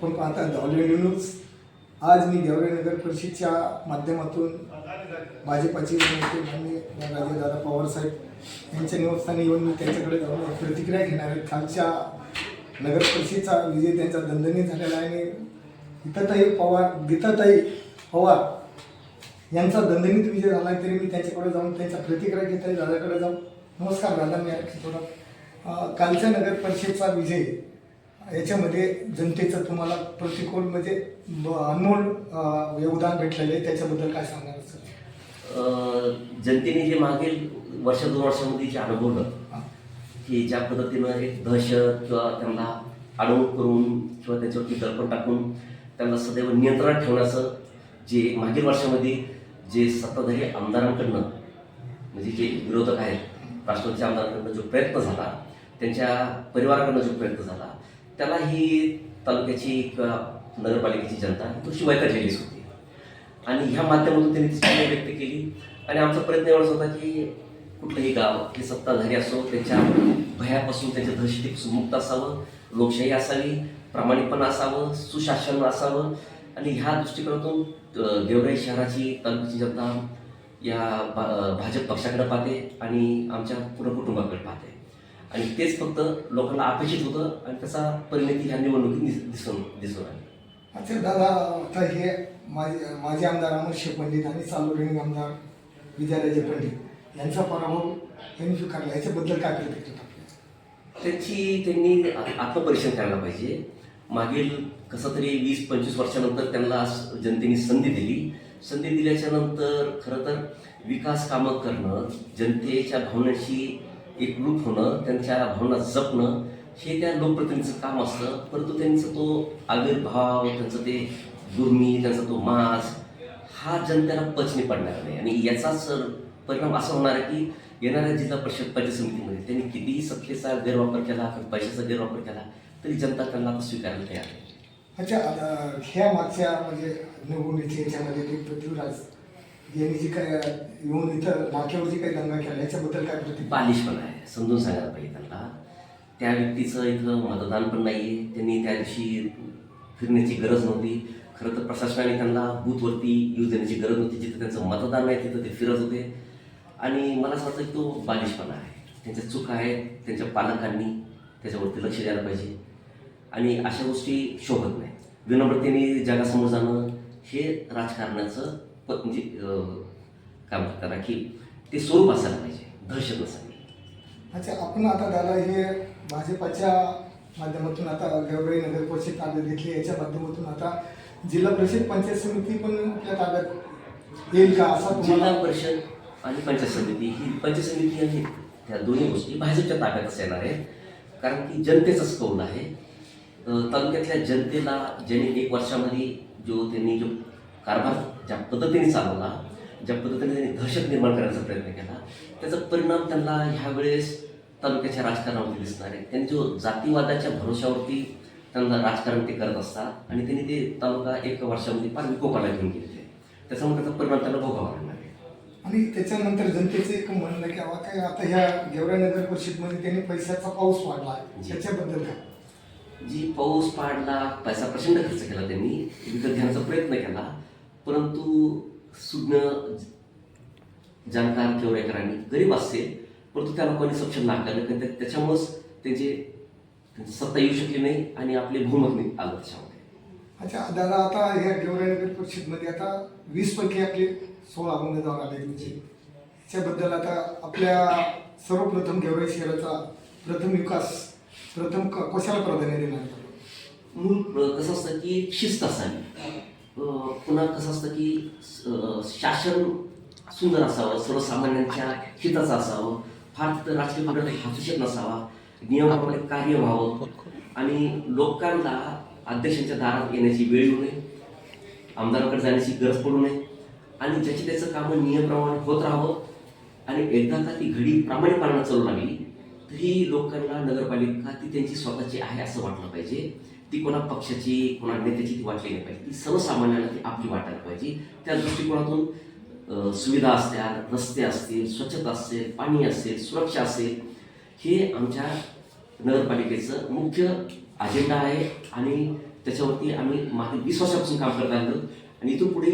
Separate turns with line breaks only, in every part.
आपण पाहता already news आज मी गेवरे नगर परिषदच्या माध्यमातून भाजपाचे नेते माननीय राजेदादा पवार साहेब यांच्या निवासस्थानी येऊन मी त्यांच्याकडे जाऊन प्रतिक्रिया घेणार आहे. खालच्या नगर परिषदेचा विजय त्यांचा दणदणी झालेला आहे आणि गीताताई पवार गीताताई पवार यांचा दणदणीत विजय झाला आहे तरी मी त्यांच्याकडे जाऊन त्यांचा प्रतिक्रिया घेत आहे दादाकडे जाऊन. नमस्कार दादा मी आणखी थोडा कालच्या नगर परिषदचा विजय याच्यामध्ये जनतेचं तुम्हाला प्रतिकूल म्हणजे अनमोल योगदान भेटलेलं आहे त्याच्याबद्दल काय सांगणार सर
जनतेने जे मागील वर्ष दोन वर्षामध्ये जे अनुभवलं. की ज्या पद्धतीनं एक दहशत किंवा त्यांना आडवणूक करून किंवा त्याच्यावरती दडपण टाकून त्यांना सदैव नियंत्रणात ठेवण्याचं जे मागील वर्षामध्ये जे सत्ताधारी आमदारांकडनं म्हणजे जे विरोधक आहेत राष्ट्रवादीच्या आमदारांकडनं जो प्रयत्न झाला त्यांच्या परिवाराकडनं जो प्रयत्न झाला त्याला ही तालुक्याची किंवा नगरपालिकेची जनता ही थोडीशी वैतागलेलीच होती आणि ह्या माध्यमातून त्यांनी ती व्यक्त केली. आणि आमचा प्रयत्न एवढाच होता की कुठलंही गाव हे सत्ताधारी असो त्याच्या भयापासून त्याच्या दहशतीपासून मुक्त असावं लोकशाही असावी प्रामाणिकपणा असावं सुशासन असावं. आणि ह्या दृष्टिकोनातून अ, गेवराई शहराची तालुक्याची जनता या भाजप पक्षाकडे पाहते आणि आमच्या पूर्ण कुटुंबाकडे पाहते. आणि तेच फक्त लोकांना अपेक्षित होतं आणि त्याचा परिणती ह्या निवडणुकीत दिस- दिसून दिसून आली.
अच्छा दादा आता हे माझे माजी आमदार अमर शेख पंडित आणि चालू आमदार विजयराजे पंडित यांचा पराभव यांनी स्वीकारला. याच्याबद्दल काय प्रतिक्रिया?
त्याची त्यांनी आत्मपरीक्षण करायला पाहिजे. मागील कसं तरी वीस पंचवीस वर्षानंतर त्यांना जनतेने संधी दिली. संधी दिल्याच्या नंतर खरं तर विकास कामं करणं जनतेच्या भावनांशी एकरूप होणं त्यांच्या भावना जपणं हे त्या लोकप्रतिनिधीचं काम असतं. परंतु त्यांचा तो आविर्भाव त्यांचं ते दुर्मी त्यांचा तो मास हा जनतेला पचनी पडणार नाही. आणि याचाच परिणाम असा होणार आहे की येणाऱ्या जिल्हा परिषद पंचायत समितीमध्ये त्यांनी कितीही सत्तेचा गैरवापर केला किंवा पैशाचा गैरवापर केला तरी जनता त्यांना आता स्वीकारायला तयार आहे.
अच्छा ह्या मागच्या म्हणजे निवडणुकीच्या याच्यामध्ये ते पृथ्वीराज यांनी जी काय येऊन इथं नाक्यावर जी काही दंगा केला याच्याबद्दल काय प्रतिक्रिया?
बालिशपणा आहे. समजून सांगायला पाहिजे त्यांना. त्या व्यक्तीचं इथं मतदान पण नाही आहे त्यांनी त्या दिवशी फिरण्याची गरज नव्हती. खरं तर प्रशासनाने त्यांना बूथवरती येऊ देण्याची गरज नव्हती. जिथं त्यांचं मतदान नाही तिथं ते फिरत होते. आणि मला असं वाटतं की तो बालिशपणा आहे. त्यांच्या चुका आहेत त्यांच्या पालकांनी त्याच्यावरती लक्ष द्यायला पाहिजे. आणि अशा गोष्टी शोभत नाही. विनम्रतेने जगासमोर जाणं हे राजकारणाचं म्हणजे म्हणतात त्याला की ते स्वरूप असायला पाहिजे दहशत नसावी
अच्छा आपण आता दादा हे भाजपाच्या माध्यमातून आता गेवराई नगर परिषद ताब्यात घेतली याच्या माध्यमातून आता जिल्हा परिषद पंचायत समिती पण आपल्या ताब्यात येईल का? असा
जिल्हा परिषद आणि पंचायत समिती ही पंचायत समिती आणि त्या दोन्ही गोष्टी भाजपच्या ताब्यातच येणार आहेत. कारण की जनतेचाच कौल आहे. तालुक्यातल्या जनतेला ज्यांनी एक वर्षामध्ये जो त्यांनी जो कारभार ज्या पद्धतीने चालवला ज्या पद्धतीने त्यांनी दहशत निर्माण करण्याचा प्रयत्न केला त्याचा परिणाम त्यांना ह्यावेळेस तालुक्याच्या राजकारणावरती दिसणार आहे त्यांनी जो जातीवादाच्या भरोशावरती त्यांना राजकारण ते करत असतात आणि त्यांनी ते तालुका एक वर्षामध्ये फार विकोपाला घेऊन आहे. त्याच्यामुळे त्याचा परिणाम त्यांना भोगावा लागणार आहे
आणि त्याच्यानंतर जनतेचं एक म्हणणं की अवा काय आता ह्या गेवराई नगर परिषदमध्ये त्यांनी पैशाचा पाऊस.
जी.
त्याच्याबद्दल काय
जी पाऊस पाडला पैसा प्रचंड खर्च केला त्यांनी विकत घेण्याचा प्रयत्न केला परंतु सुज्ञ जाणकार केवरेकरांनी गरीब असेल परंतु त्या लोकांनी सक्षम नाकारलं कारण त्या- त्याच्यामुळंच त्यांचे त्यांची सत्ता येऊ शकली नाही आणि आपले बहुमत नाही आलं त्याच्यामध्ये.
अच्छा दादा आता ह्या गेवराई नगर परिषदमध्ये आता वीस पैकी आपले सोळा उमेदवार आले तुमचे. त्याच्याबद्दल आता आपल्या सर्वप्रथम गेवराई शहराचा प्रथम विकास प्रथम कशाला प्राधान्य देणार?
मूळ कसं असतं की शिस्त असावी. पुन्हा कसं असतं की शासन सुंदर असावं सर्वसामान्यांच्या हिताचं असावं फार तिथं राजकीय पद्धती हातूशेत नसावा नियमाप्रमाणे कार्य व्हावं. आणि लोकांना अध्यक्षांच्या दारात येण्याची वेळ येऊ नये आमदारांकडे जाण्याची गरज पडू नये आणि ज्याची त्याचं कामं नियमप्रमाणे होत राहावं आणि एकदा का ती घडी प्रामाणिकपणानं चालू लागली तरी लोकांना नगरपालिका ती त्यांची स्वतःची आहे असं वाटलं पाहिजे. ती कोणा पक्षाची कोणा नेत्याची ती वाटली नाही पाहिजे. ती सर्वसामान्यांना ती आपली वाटायला पाहिजे. त्या दृष्टिकोनातून सुविधा असतील रस्ते असतील स्वच्छता असेल पाणी असेल सुरक्षा असेल हे आमच्या नगरपालिकेचं मुख्य अजेंडा आहे आणि त्याच्यावरती आम्ही मागील वीस वर्षापासून काम करत आलो आणि इथून पुढे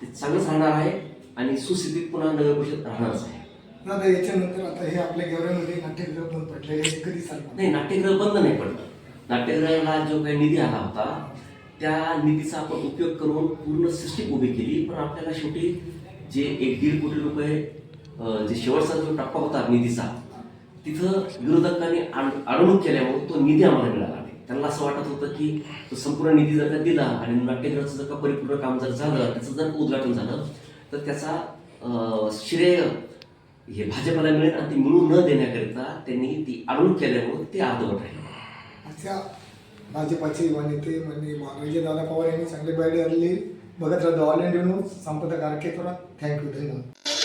ते चांगलंच राहणार आहे आणि सुस्थितीत पुन्हा नगर परिषद राहणारच आहे.
याच्यानंतर आता हे आपल्या गेवऱ्यामध्ये नाट्यगृह पण पडले कधी
नाही नाट्यगृह बंद नाही पडलं नाट्यगृहाला जो काही निधी आला होता त्या निधीचा आपण उपयोग करून पूर्ण सिस्टीम उभी केली. पण आपल्याला शेवटी जे एक दीड कोटी रुपये जे शेवटचा जो टप्पा होता निधीचा तिथं विरोधकांनी अडवणूक केल्यामुळे तो निधी आम्हाला मिळाला नाही. त्यांना असं वाटत होतं की तो संपूर्ण निधी जर का दिला आणि नाट्यगृहाचं जर का परिपूर्ण काम जर झालं त्याचं जर उद्घाटन झालं तर त्याचा श्रेय हे भाजपाला मिळेल आणि ते मिळून न देण्याकरिता त्यांनी ती अडवणूक केल्यामुळे ते अर्धवट राहिलं.
अशा भाजपाचे युवा नेते म्हणजे महाराजे दादा पवार यांनी चांगले बाईड आलेली बघत राहतो all India news Sampada Garkekar thank you धन्यवाद